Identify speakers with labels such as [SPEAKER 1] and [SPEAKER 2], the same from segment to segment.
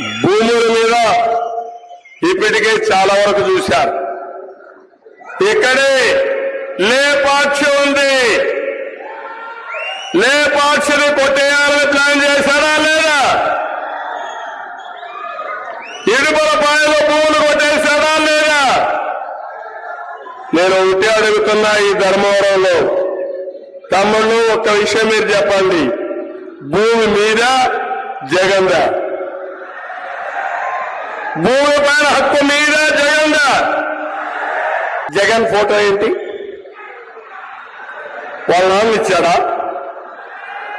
[SPEAKER 1] భూముల మీద ఇప్పటికే చాలా వరకు చూశారు. ఇక్కడే లేపాక్ష ఉంది. లేపాక్షని కొట్టేయాలని ప్లాన్ చేశారా లేదా? ఇడుపల పాయలో భూములు కొట్టేశారా లేదా? నేను ఒకటి అడుగుతున్నా ఈ ధర్మవరంలో తమ్ముళ్ళు ఒక్క విషయం మీరు చెప్పండి. భూమి మీద జగందా? భూమి పైన హక్కు మీద జగందా జగన్ ఫోటో ఏంటి? వాళ్ళ నాన్న ఇచ్చాడా?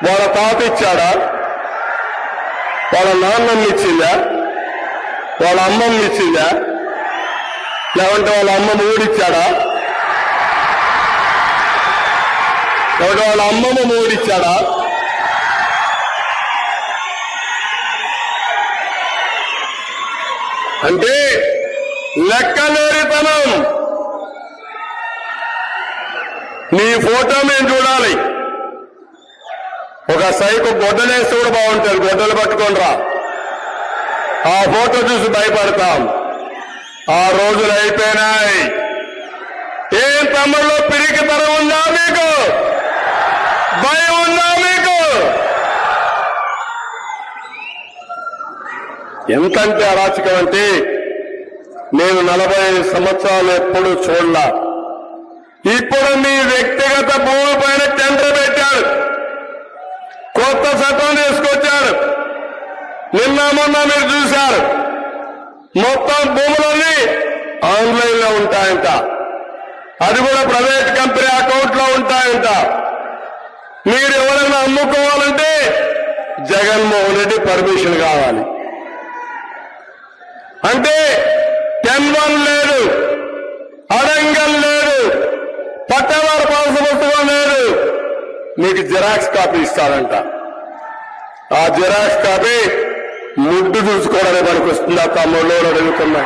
[SPEAKER 1] వాళ్ళ తాత ఇచ్చాడా? వాళ్ళ నాన్నమ్మ ఇచ్చిందా? వాళ్ళ అమ్మమ్మ ఇచ్చిందా? లేవంటే వాళ్ళ అమ్మ మూడిచ్చాడా లేకుంటే వాళ్ళ అమ్మమ్మ ఊడిచ్చాడా అంటే లెక్కలేనితనం. నీ ఫోటో మేము చూడాలి. ఒక సైకు గొడ్డలేస్తే కూడా బాగుంటుంది. గొడ్డలు పట్టుకొని రా ఆ ఫోటో చూసి భయపడతాం. ఆ రోజులు అయిపోయినాయి. ఏం తమ్ముళ్ళు పిరికితనం ఉందా మీకు? భయం ఉందా మీకు ఎంతంటే అరాచకం అంటే నేను నలభై ఐదు సంవత్సరాలు ఎప్పుడు చూడలా. ఇప్పుడు మీ వ్యక్తిగత భూమి పైన టెండర్ పెట్టాడు కొత్త చట్టం తీసుకొచ్చాడు నిన్న మొన్న మీరు చూశారు. మొత్తం భూములన్నీ ఆన్లైన్లో ఉంటాయంట. అది కూడా ప్రైవేట్ కంపెనీ అకౌంట్లో ఉంటాయంట. మీరు ఎవరైనా అమ్ముకోవాలంటే జగన్మోహన్ రెడ్డి పర్మిషన్ కావాలి. అంటే టెన్ వన్ లేదు అడంగల్ లేదు పట్టవారు పాలస పుస్తకం లేదు. మీకు జిరాక్స్ కాపీ ఇస్తారంట. ఆ జిరాక్స్ కాపీ ముడ్డు చూసుకోవడానికి మనకు వస్తుందా తమ్ముళ్ళు అని అడుగుతున్నా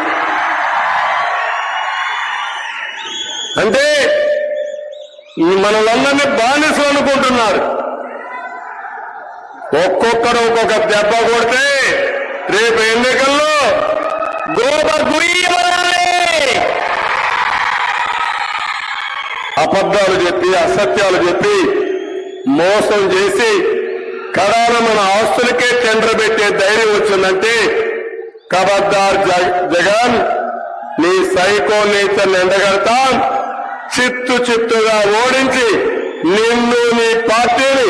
[SPEAKER 1] అంటే మనలందరినీ బానిసలు అనుకుంటున్నారు. ఒక్కొక్కరు ఒక్కొక్క దెబ్బ కొడితే రేపు ఎన్నికల్లో గోప అబద్ధాలు చెప్పి అసత్యాలు చెప్పి మోసం చేసి కడాన మన ఆస్తులకే టెండర్ పెట్టే ధైర్యం వచ్చిందంటే కబద్దార్ జ- జగన్ నీ సైకో నేచర్ని ఎండగడతాం చిత్తు చిత్తుగా ఓడించి నిన్ను నీ పార్టీని